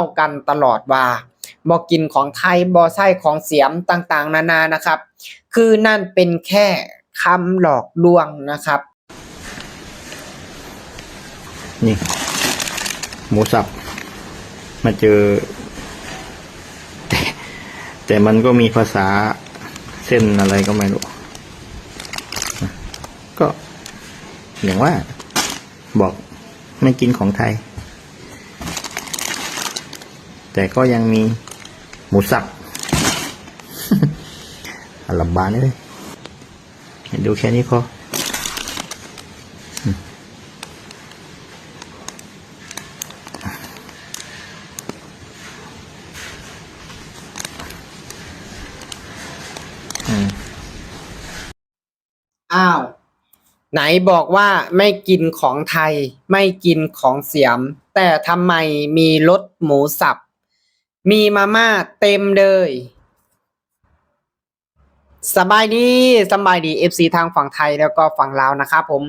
ากันตลอดว่าบ่กินของไทยบ่ใช่ของเสียมต่างๆ นานานะครับ คือนั่นเป็นแค่คำหลอกลวงนะครับ นี่ หมูสับ มาเจอ แต่แต่มันก็มีภาษาเส้นอะไรก็ไม่รู้ ก็ อย่างว่า บอกไม่กินของไทย แต่ก็ยังมีหมูสับอัลบบานเลยเห็นดูแค่นี้พออ้าว ไหนบอกว่าไม่กินของไทย ไม่กินของเสียม แต่ทำไมมีรสหมูสับ มีมาม่าเต็มเลยสบายดีสบายดี FC ทางฝั่งไทยแล้วก็ฝั่งลาวนะครับผม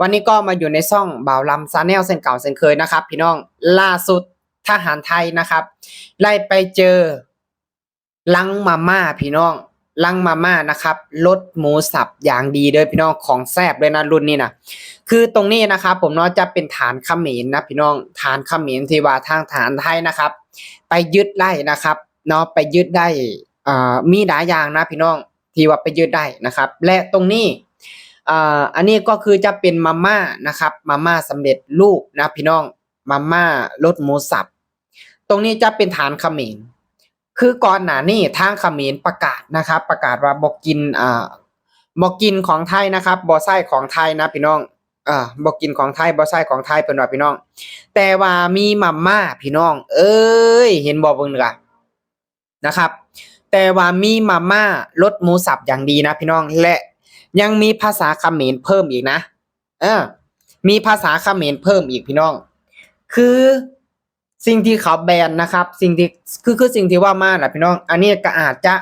วันนี้ก็มาอยู่ในช่องบ่าวลำซาแนลเส้นเก่าเส้นเคยนะครับ พี่น้องล่าสุดทหารไทยนะครับ ไล่ไปเจอ ลังมาม่าพี่น้อง ลังมาม่านะครับรสหมูสับอย่างดีเลยพี่น้องของแซบเลยนะรุ่นนี้นะคือตรงนี้นะครับผมเนาะจะเป็นฐานขมรนะพี่น้องฐานขมรที่ว่าทางฐานไทยนะครับ ไปยึดได้นะครับเนาะไปยึดได้อ่ามีหลายอย่างนะพี่น้องที่ว่าไปยึดได้นะครับ และตรงนี้อ่าอันนี้ก็คือจะเป็นมาม่านะครับมาม่าสำเร็จรูปนะพี่น้องมาม่ารสหมูสับตรงนี้จะเป็นฐานขมรคือก่อนหน้านี้ทางขมรประกาศนะครับ ประกาศว่าบอกกินอ่าบอกกินของไทยนะครับบ่ไส้ของไทยนะพี่น้อง อ่าบอกกินของไทยบ่ไส้ของไทยเป็นว่าพี่น้อง แต่ว่ามีมาม่าพี่น้อง เอ้ย เห็นบ่เบิ่งเด้อนะครับ แต่ว่ามีมาม่ารสหมูสับอย่างดีนะพี่น้องและยังมีภาษาเขมรเพิ่มอีกนะ เออ มีภาษาเขมรเพิ่มอีกพี่น้อง คือสิ่งที่เขาแบนนะครับ สิ่งที่คือคือสิ่งที่ว่ามาแหละพี่น้อง อันนี้ก็อาจจะ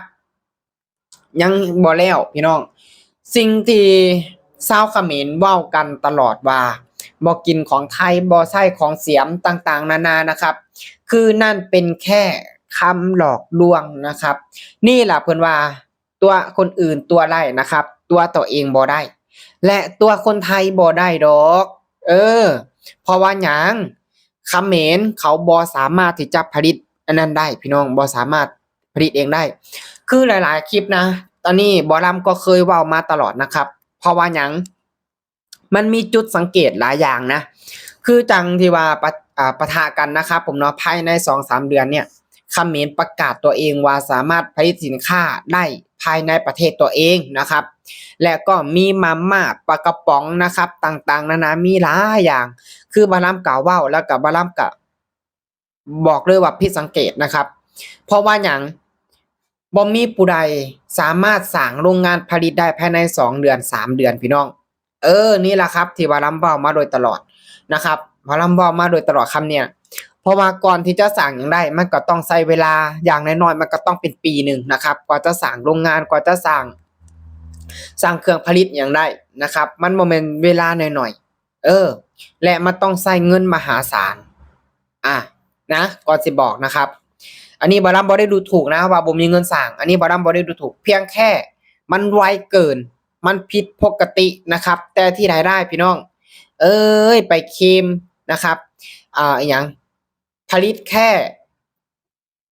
ยังบ่แล้วพี่น้อง สิ่งที่ ชาวเขมรว้ากันตลอดว่าบ่กินของไทยบ่ใช่ของเสียมต่างๆ นานานะครับ คือนั่นเป็นแค่คำหลอกลวงนะครับ นี่แหละเพิ่อนว่าตัวคนอื่นตัวไล่นะครับ ตัวตัวเองบ่ได้ และตัวคนไทยบ่ได้ดอก เออ เพราะว่าหยังเขมรเขาบ่สามารถที่จะผลิตอันนั้นได้ พี่น้องบ่สามารถผลิตเองได้ คือหลาย ๆ คลิปนะ ตอนนี้บอลัมก็เคยว้ามาตลอดนะครับ เพราะว่าหยังมันมีจุดสังเกตหลายอย่างนะ คือจังที่ว่าปะปะทะกันนะครับผมเนาะภายในสองสามเดือนเนี่ยเขมรประกาศตัวเองว่าสามารถผลิตสินค้าได้ภายในประเทศตัวเองนะครับ และก็มีมาม่าปลากระป๋องนะครับ ต่างๆนานามีหลายอย่าง คือบาลัมกล่าวว้าแล้วกับบาลัมกะบอกเลยว่าผิดสังเกตนะครับ เพราะว่าอย่าง บ่มีผู้ใดสามารถสร้างโรงงานผลิตได้ภายในสองเดือนสามเดือนพี่น้อง เออนี่แหละครับ ที่บาลัมเว้ามาโดยตลอดนะครับบาลัมเว้ามาโดยตลอดคำเนี่ยเพราะว่าก่อนที่จะสั่งอย่างได้มันก็ต้องใช้เวลาอย่างน้อยๆมันก็ต้องเป็นปีหนึ่งนะครับกว่าจะสั่งโรงงานกว่าจะสั่งสร้างเครื่องผลิตอย่างได้นะครับ มันโมเมนเวลาหน่อยๆเออ และมันต้องใช้เงินมหาศาลอะนะก่อนสิบอกนะครับ อันนี้บารัมบอได้ดูถูกนะว่าผมมีเงินสั่งอันนี้บารัมบอได้ดูถูก เพียงแค่ มันไวเกิน มันผิดปกตินะครับ แต่ที่ไหนได้พี่น้อง เอ้ยไปเคลมนะครับอ่าอย่างผลิตแค่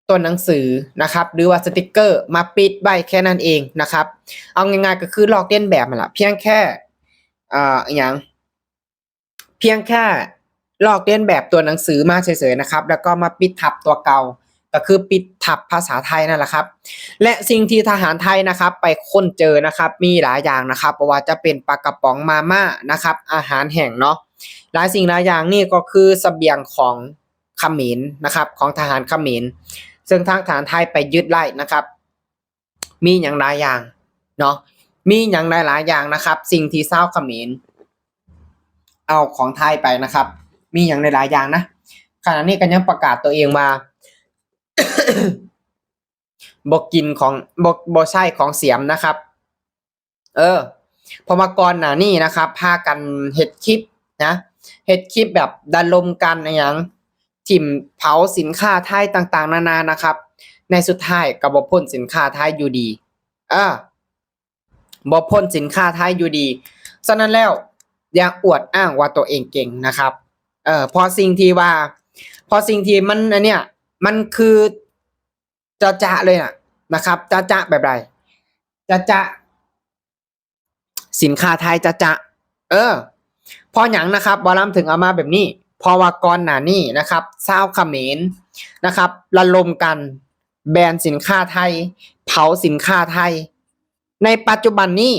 ตัวหนังสือนะครับหรือว่าสติกเกอร์มาปิดใบแค่นั้นเองนะครับ เอาง่ายๆก็คือลอกเลียนแบบมันละเพียงแค่อ่าอย่างเพียงแค่ลอกเลียนแบบตัวหนังสือมาเฉยๆนะครับ แล้วก็มาปิดทับตัวเก่า ก็คือปิดทับภาษาไทยนั่นแหละครับ และสิ่งที่ทหารไทยนะครับ ไปค้นเจอนะครับ มีหลายอย่างนะครับเพราะว่าจะเป็นปลากระป๋องมาม่านะครับ อาหารแห้งเนาะหลายสิ่งหลายอย่างนี่ก็คือเสบียงของขมรนะครับของทหารขมรซึ่งทางทหารไทยไปยึดไล่นะครับ มีอย่างหลายอย่างเนาะมีอย่างหลายๆอย่างนะครับ สิ่งที่เศร้าขมรเอาของไทยไปนะครับ มีอย่างหลายๆอย่างนะขณะนี้ก็ยังประกาศตัวเองมา บอกกินของบอกบอใช่ของเสียมนะครับ เออ พอมาก่อนหน้านี่นะครับพากันเฮ็ดคลิปนะเฮ็ดคลิปแบบดันลมกันอย่างถิ่มเผาสินค้าไทยต่างๆ นานานะครับ ในสุดท้ายก็บ่พ้นสินค้าไทยอยู่ดีเออบพ้นสินค้าไทยอยู่ดีฉะนั้นแล้วอย่าอวดอ้างว่าตัวเองเก่งนะครับ เออพอสิ่งที่ว่า พอสิ่งที่มันอันเนี้ย มันคือจะจะเลยน่ะนะครับจะจะแบบไรจะจะสินค้าไทยจะจะเออ พอหยังนะครับบอลัมถึงเอามาแบบนี้ พอวาก่อนหนานี้นะครับชาวเขมรนะครับระลมกัน แบนสินค้าไทย เผาสินค้าไทย ในปัจจุบันนี้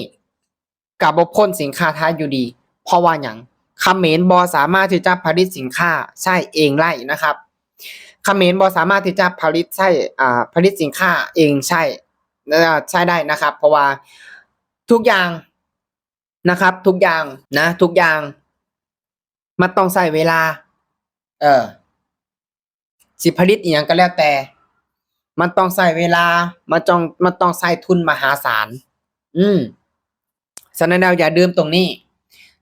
กับบพ้นสินค้าไทยอยู่ดี เพราะว่าหยังเขมรบอสามารถที่จะผลิตสินค้าใช่เองได้นะครับ เขมรบอสามารถที่จะผลิตใช่อ่าผลิตสินค้าเองใช่เอ่อใช่ได้นะครับ เพราะว่าทุกอย่างนะครับ ทุกอย่างนะ ทุกอย่าง มันต้องใช้เวลา เออสิผลิตอย่างก็แล้วแต่ มันต้องใช้เวลา มันต้องมันต้องใช้ทุนมหาศาล อืมฉะนั้นแล้วอย่าดื่มตรงนี้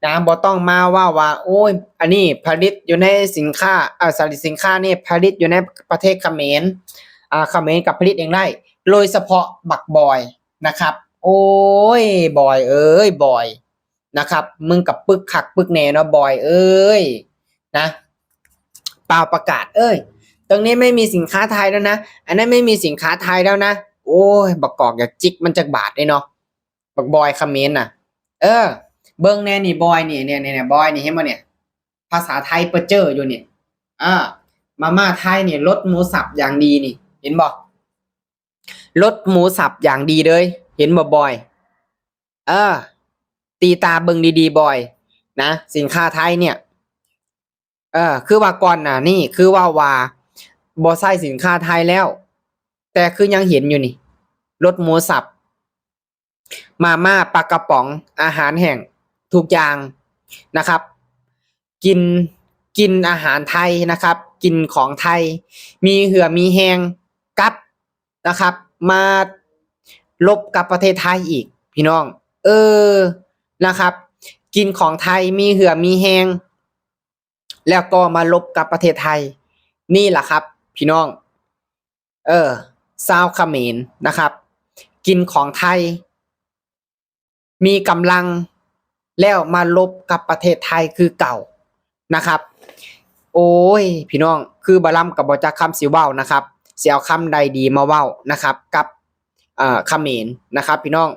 นะบ่ต้องมาว่าว่า โอ้ย อันนี้ผลิตอยู่ในสินค้าอ่อสลิดสินค้านี่ผลิตอยู่ในประเทศเขมรอ่าเขมรกับผลิตเองได้โดยเฉพาะบักบอยนะครับ โอ้ยบอย เอ้ยบอยนะครับ มึงกับปึกขักปึกแน่เนาะบอยเอ้ยนะเปล่าประกาศ เอ้ย ตรงนี้ไม่มีสินค้าไทยแล้วนะ อันนั้นไม่มีสินค้าไทยแล้วนะ โอ้ยบักกอกอย่าจิกมันจะบาดเลยเนาะบักบอยคอมเขมนต์น่ะ เออ เบิ้งแน่นี่บอยนี่เนี่ยเนี่ยเนี่ยบอยนี่เห็นบ่เนี่ย ภาษาไทยเปอร์เจอร์อยู่เนี่ยอ่ามาม่าไทยเนี่ยรสหมูสับอย่างดีนี่ เห็นบ่รสหมูสับอย่างดีเลย เห็นบ่บอย เออ ตีตาเบิ่งดีๆบอย นะสินค้าไทยเนี่ย เออ คือว่าก่อนน่ะ นี่คือว่าว่าบ่ใส่สินค้าไทยแล้ว แต่คือยังเห็นอยู่นี่รสหมูสับ มาม่าปลากระป๋องอาหารแห้ง ทุกอย่างนะครับ กินกินอาหารไทยนะครับ กินของไทย มีเหือมีแหงกับนะครับ มาลบกับประเทศไทยอีก พี่น้อง เออนะครับ กินของไทยมีเหือมีแหงแล้วก็มาลบกับประเทศไทย นี่แหละครับ พี่น้อง เออซาวเขมรนะครับ กินของไทย มีกำลัง แล้วมาลบกับประเทศไทยคือเก่านะครับ โอ้ย พี่น้องคือบาลัมกับบอจักคำสิเว้านะครับเสียเอาคำใดดีมาเว้านะครับ กับเอ่อเขมรนะครับ พี่น้อง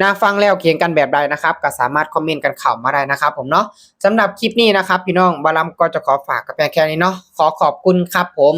นะฟังแล้วเขียนกันแบบใดนะครับ ก็สามารถคอมเมนต์กันเข้ามาได้นะครับ ผมเนาะสำหรับคลิปนี้นะครับ พี่น้องบาลัมก็จะขอฝากกับแค่นี้เนาะขอขอบคุณครับผม